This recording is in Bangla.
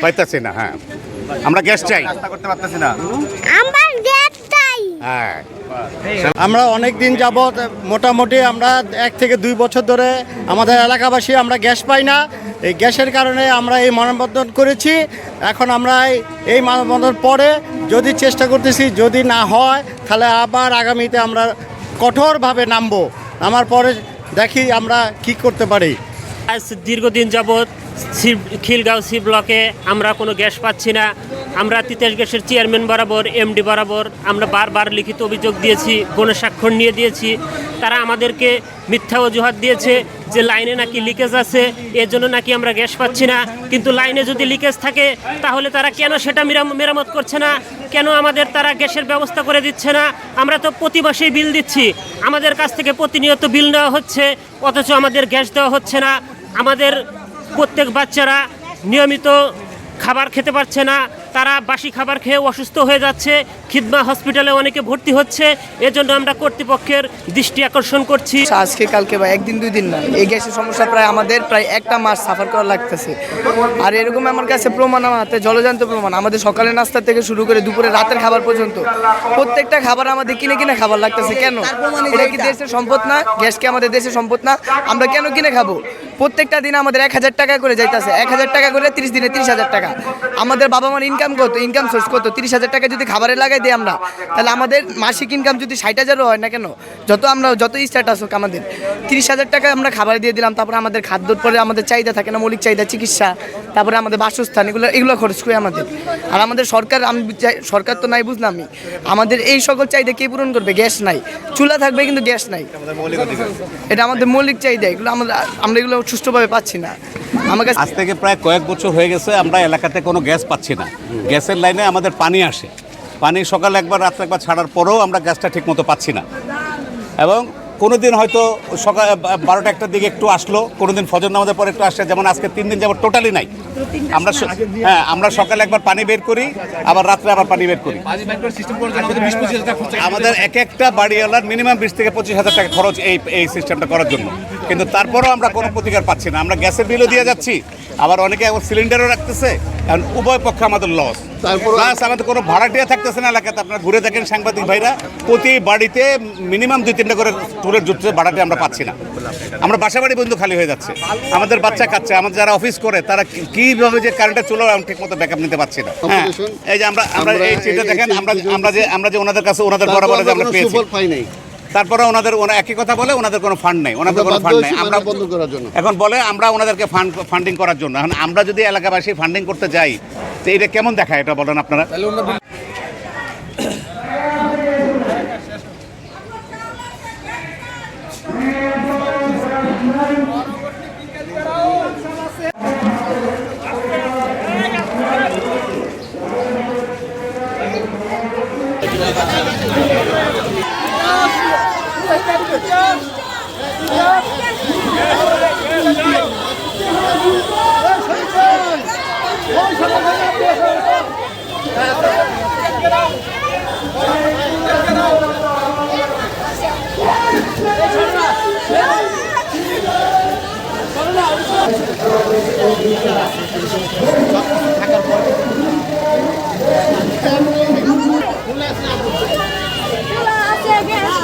পাইতেছি না হ্যাঁ। আমরা গ্যাস চাই। করতে পারতেছি না। আমার গ্যাস চাই। হ্যাঁ। আমরা অনেক দিন যাবৎ মোটামুটি আমরা এক থেকে দুই বছর ধরে আমাদের এলাকাবাসী আমরা গ্যাস পাই না। এই গ্যাসের কারণে আমরা এই মানববন্ধন করেছি। এখন আমরা এই- এই মানববন্ধন পরে যদি চেষ্টা করতেছি যদি না হয় তাহলে আবার আগামীতে আমরা কঠোরভাবে নামবো। নামার পরে দেখি আমরা কি করতে পারি। আজ দীর্ঘদিন যাবৎ সি খিলগাঁও সি ব্লকে আমরা কোনো গ্যাস পাচ্ছি না। আমরা তিতাস গ্যাসের চেয়ারম্যান বরাবর, এমডি বরাবর আমরা বারবার লিখিত অভিযোগ দিয়েছি, গণস্বাক্ষর নিয়ে দিয়েছি। তারা আমাদেরকে মিথ্যা অজুহাত দিয়েছে যে লাইনে নাকি লিকেজ আছে এর জন্য নাকি আমরা গ্যাস পাচ্ছি না। কিন্তু লাইনে যদি লিকেজ থাকে, তাহলে তারা কেন সেটা মেরাম- মেরামত করছে না? কেন আমাদের তারা গ্যাসের ব্যবস্থা করে দিচ্ছে না? আমরা তো প্রতি মাসেই বিল দিচ্ছি। আমাদের কাছ থেকে প্রতিনিয়ত বিল নেওয়া হচ্ছে, অথচ আমাদের গ্যাস দেওয়া হচ্ছে না। আমাদের প্রত্যেক বাচ্চারা নিয়মিত খাবার খেতে পারছে না তারা বাসি খাবার খেয়ে অসুস্থ হয়ে যাচ্ছে খিদমা হসপিটালে অনেকে ভর্তি হচ্ছে এজন্য আমরা কর্তৃপক্ষের দৃষ্টি আকর্ষণ করছি। আজকে কালকে বা একদিন দুই দিন না এই গ্যাসের সমস্যা প্রায় আমাদের প্রায় একটা মাস সাফার করা লাগতেছে। আর এরকম আমার কাছে প্রমাণ আমার হাতে জলজান্ত প্রমাণ আমাদের সকালের নাস্তা থেকে শুরু করে দুপুরে রাতের খাবার পর্যন্ত প্রত্যেকটা খাবার আমাদের কিনে কিনে খাবার লাগতেছে কেন? এটা কি দেশের সম্পদ না? গ্যাস কি আমাদের দেশের সম্পদ না? আমরা কেন কিনে খাব? প্রত্যেকটা দিন আমাদের এক হাজার টাকা করে যাইতেছে। এক হাজার টাকা করে তিরিশ দিনে তিরিশ হাজার টাকা। আমাদের বাবা মার ইনকাম কত? ইনকাম সোর্স কত? তিরিশ হাজার টাকা যদি খাবারে লাগাই দিই আমরা তাহলে আমাদের মাসিক ইনকাম যদি ষাট হাজারও হয় না কেন? যত আমরা যত স্ট্যাটাস হোক আমাদের। তিরিশ হাজার টাকা আমরা খাবারে দিয়ে দিলাম তারপরে আমাদের খাদ্যর পরে আমাদের চাহিদা থাকে না মৌলিক চাহিদা চিকিৎসা তারপরে আমাদের বাসস্থান এগুলো এগুলো খরচ করে আমাদের। আর আমাদের সরকার আমি সরকার তো নাই বুঝলাম আমি। আমাদের এই সকল চাহিদা কে পূরণ করবে? গ্যাস নাই। চুলা থাকবে কিন্তু গ্যাস নাই। এটা আমাদের মৌলিক চাহিদা এগুলো আমরা আমরা এগুলো সুষ্ঠুভাবে পাচ্ছি না। আমাকে আজ থেকে প্রায় কয়েক বছর হয়ে গেছে আমরা এলাকাতে কোনো গ্যাস পাচ্ছি না। গ্যাসের লাইনে আমাদের পানি আসে। পানি সকাল একবার রাত্রে একবার ছাড়ার পরেও আমরা গ্যাসটা ঠিকমতো পাচ্ছি না। এবং কোনো দিন হয়তো সকাল বারোটা একটার দিকে একটু আসলো কোনো দিন ফজর নামাজের পরে একটু আসছে যেমন আজকে তিন দিন যাবত টোটালি নাই। আমরা হ্যাঁ আমরা সকালে একবার পানি বের করি আবার রাত্রে আবার পানি বের করি। আমাদের এক একটা বাড়িওয়ালার মিনিমাম বিশ থেকে পঁচিশ হাজার টাকা খরচ এই এই সিস্টেমটা করার জন্য। কিন্তু তারপরেও আমরা কোনো প্রতিকার পাচ্ছি না। আমরা গ্যাসের বিলও দিয়ে যাচ্ছি আবার অনেকে আবার সিলিন্ডারও রাখতেছে এখন উভয় পক্ষে আমাদের লস প্লাস আমাদের কোনো ভাড়াটিয়া থাকতেছে না এলাকাতে। আপনার ঘুরে দেখেন সাংবাদিক ভাইরা প্রতি বাড়িতে মিনিমাম দুই তিনটা করে টুরের জুটছে ভাড়াটি আমরা পাচ্ছি না। আমরা বাসা বাড়ি বন্ধু খালি হয়ে যাচ্ছে। আমাদের বাচ্চা কাচ্ছে আমাদের যারা অফিস করে তারা কি- কীভাবে যে কারেন্টটা চলো ঠিক মতো ব্যাকআপ নিতে পারছি না। হ্যাঁ এই যে আমরা আমরা এই চিন্তা দেখেন আমরা আমরা যে আমরা যে ওনাদের কাছে ওনাদের বরাবর যে আমরা পেয়েছি। তারপরে ওনাদের ওনার একই কথা বলে ওনাদের কোনো ফান্ড নেই ওনাদের কোনো ফান্ড নেই। আমরা বন্ধ করার জন্য। এখন বলে আমরা ওনাদেরকে ফান্ড ফান্ডিং করার জন্য। এখন আমরা যদি এলাকাবাসী ফান্ডিং করতে যাই তো এটা কেমন দেখায় এটা বলেন আপনারা? আছে গ্যাস